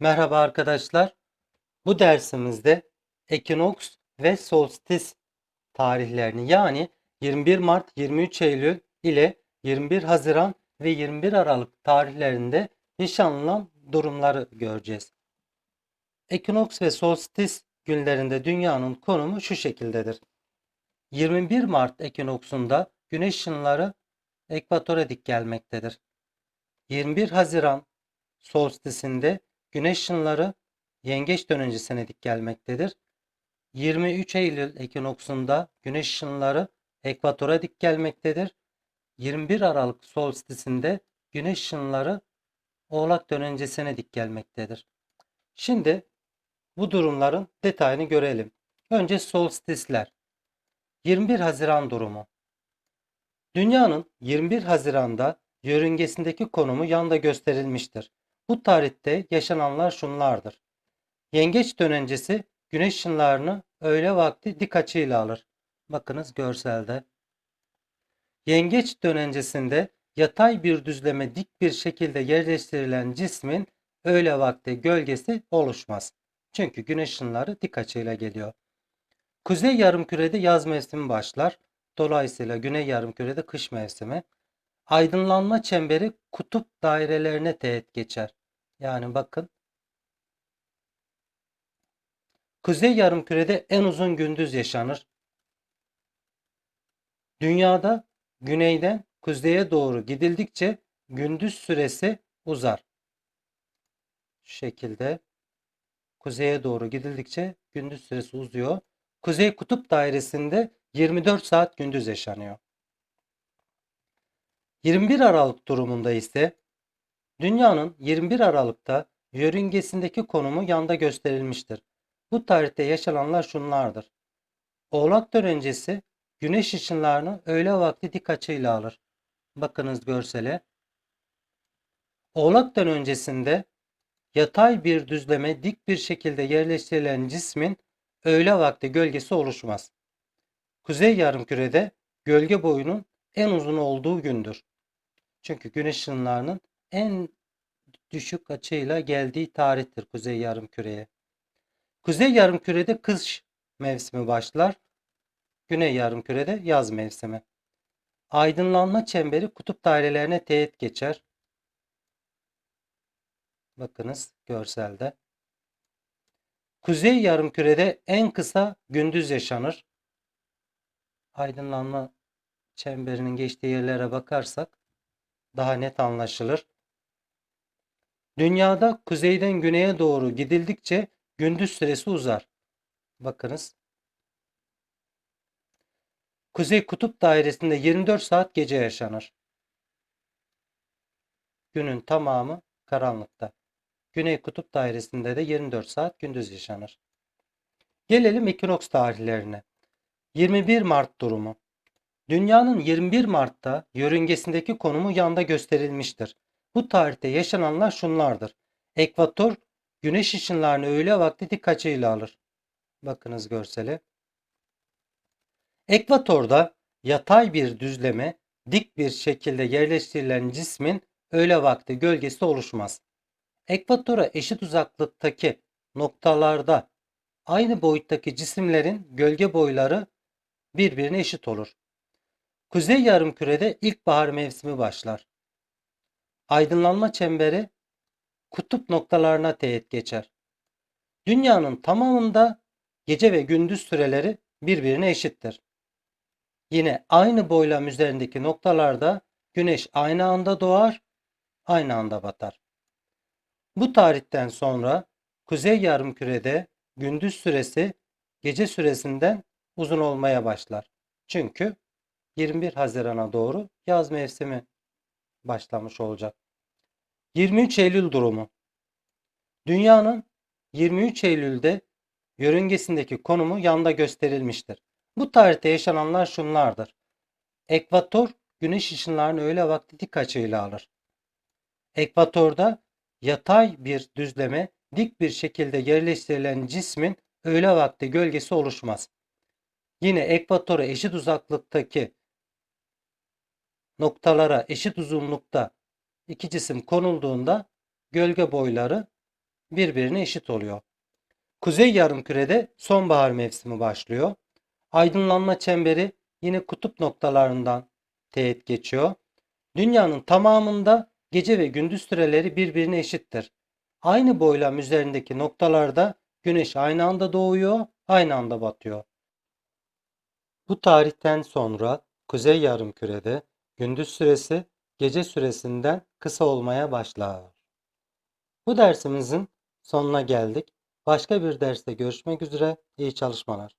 Merhaba arkadaşlar. Bu dersimizde ekinoks ve solstis tarihlerini yani 21 Mart, 23 Eylül ile 21 Haziran ve 21 Aralık tarihlerinde yaşanılan durumları göreceğiz. Ekinoks ve solstis günlerinde dünyanın konumu şu şekildedir. 21 Mart ekinoksunda güneş ışınları ekvatora dik gelmektedir. 21 Haziran solstisinde güneş ışınları yengeç dönencesine dik gelmektedir. 23 Eylül ekinoksunda güneş ışınları ekvatora dik gelmektedir. 21 Aralık solstisinde güneş ışınları oğlak dönencesine dik gelmektedir. Şimdi bu durumların detayını görelim. Önce solstisler. 21 Haziran durumu. Dünyanın 21 Haziran'da yörüngesindeki konumu yanda gösterilmiştir. Bu tarihte yaşananlar şunlardır. Yengeç dönencesi güneş ışınlarını öğle vakti dik açıyla alır. Bakınız görselde. Yengeç dönencesinde yatay bir düzleme dik bir şekilde yerleştirilen cismin öğle vakti gölgesi oluşmaz. Çünkü güneş ışınları dik açıyla geliyor. Kuzey yarımkürede yaz mevsimi başlar. Dolayısıyla güney yarımkürede kış mevsimi. Aydınlanma çemberi kutup dairelerine teğet geçer. Yani bakın. Kuzey yarımkürede en uzun gündüz yaşanır. Dünyada güneyden kuzeye doğru gidildikçe gündüz süresi uzar. Şu şekilde kuzeye doğru gidildikçe gündüz süresi uzuyor. Kuzey kutup dairesinde 24 saat gündüz yaşanıyor. 21 Aralık durumunda ise dünyanın 21 Aralık'ta yörüngesindeki konumu yanda gösterilmiştir. Bu tarihte yaşananlar şunlardır. Oğlak dönencesi güneş ışınlarını öğle vakti dik açıyla alır. Bakınız görsele. Oğlak dönencesinde yatay bir düzleme dik bir şekilde yerleştirilen cismin öğle vakti gölgesi oluşmaz. Kuzey yarımkürede gölge boyunun en uzun olduğu gündür. Çünkü güneş ışınlarının en düşük açıyla geldiği tarihtir kuzey yarımküreye. Kuzey yarımkürede kış mevsimi başlar. Güney yarımkürede yaz mevsimi. Aydınlanma çemberi kutup dairelerine teğet geçer. Bakınız görselde. Kuzey yarımkürede en kısa gündüz yaşanır. Aydınlanma çemberinin geçtiği yerlere bakarsak daha net anlaşılır. Dünyada kuzeyden güneye doğru gidildikçe gündüz süresi uzar. Bakınız. Kuzey kutup dairesinde 24 saat gece yaşanır. Günün tamamı karanlıkta. Güney kutup dairesinde de 24 saat gündüz yaşanır. Gelelim ekinoks tarihlerine. 21 Mart durumu. Dünyanın 21 Mart'ta yörüngesindeki konumu yanda gösterilmiştir. Bu tarihte yaşananlar şunlardır. Ekvator güneş ışınlarını öğle vakti dik açıyla alır. Bakınız görsele. Ekvatorda yatay bir düzleme dik bir şekilde yerleştirilen cismin öğle vakti gölgesi oluşmaz. Ekvatora eşit uzaklıktaki noktalarda aynı boyuttaki cisimlerin gölge boyları birbirine eşit olur. Kuzey yarımkürede ilkbahar mevsimi başlar. Aydınlanma çemberi kutup noktalarına teğet geçer. Dünyanın tamamında gece ve gündüz süreleri birbirine eşittir. Yine aynı boylam üzerindeki noktalarda güneş aynı anda doğar, aynı anda batar. Bu tarihten sonra kuzey yarımkürede gündüz süresi gece süresinden uzun olmaya başlar. Çünkü 21 Haziran'a doğru yaz mevsimi başlamış olacak. 23 Eylül durumu. Dünyanın 23 Eylül'de yörüngesindeki konumu yanda gösterilmiştir. Bu tarihte yaşananlar şunlardır. Ekvator güneş ışınlarını öğle vakti dik açıyla alır. Ekvatorda yatay bir düzleme dik bir şekilde yerleştirilen cismin öğle vakti gölgesi oluşmaz. Yine ekvatora eşit uzaklıktaki noktalara eşit uzunlukta iki cisim konulduğunda gölge boyları birbirine eşit oluyor. Kuzey yarımkürede sonbahar mevsimi başlıyor. Aydınlanma çemberi yine kutup noktalarından teğet geçiyor. Dünyanın tamamında gece ve gündüz süreleri birbirine eşittir. Aynı boylam üzerindeki noktalarda güneş aynı anda doğuyor, aynı anda batıyor. Bu tarihten sonra kuzey yarımkürede gündüz süresi gece süresinden kısa olmaya başlar. Bu dersimizin sonuna geldik. Başka bir derste görüşmek üzere. İyi çalışmalar.